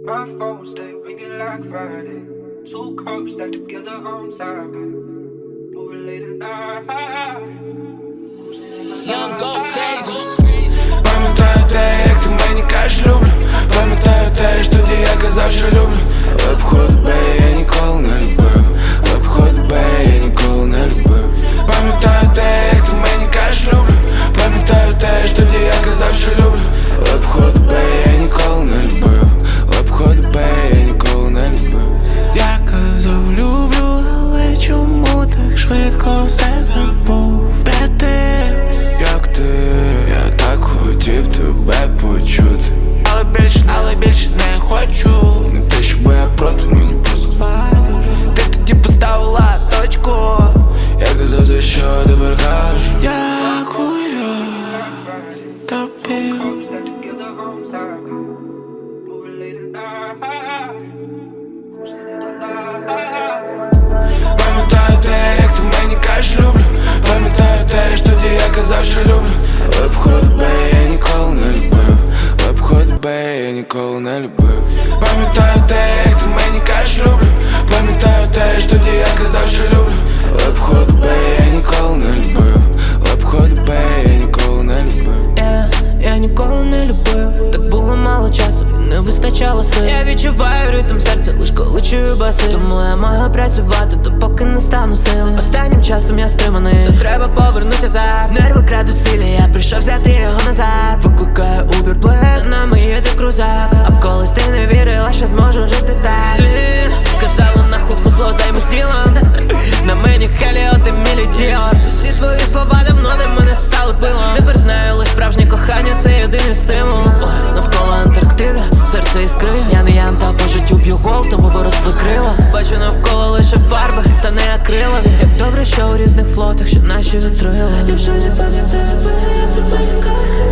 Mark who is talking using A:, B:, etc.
A: My phone stay ringing like Friday. Two cups stacked together on top. Moving late at night.
B: Young go crazy.
C: Пам'ятаю те, як ти мені кажеш люблю Пам'ятаю Казав, що люблю. Обход би я ніколи не любив обход би я ніколи не любив Пам'ятаю те, як ти мені кажеш люблю Пам'ятаю те, що тоді я казав, що люблю. Обход би я ніколи не любив обход би я ніколи не любив Я, ніколи не любив,
D: так було мало часу і не вистачало сил. Я відчуваю ритм серця, лиш коли чую баси Тому я маю працювати, допоки не стану сил Останнім часом я стриманий, то треба повернути азарт крадуть стилі, я прийшов взяти його назад. Викликаю Uber Black, за нами їде крузак. А колись ти не вірила, що зможу жити так. Ти казала нахуй музло займу тілом На мені Хеліо, ти мілі Діор Всі твої слова давно для мене стали пилом. Тепер знаю, лиш справжнє кохання це єдиний стимул. Навколо Антарктида, серце іскри. Я не ям та по життю б'ю гол, тому виросли крила. Бачу навколо лише фарби, та не акрилові добре, що у різних флотах, що наші вітрила Я вже не пам'ятаю, бо я тебе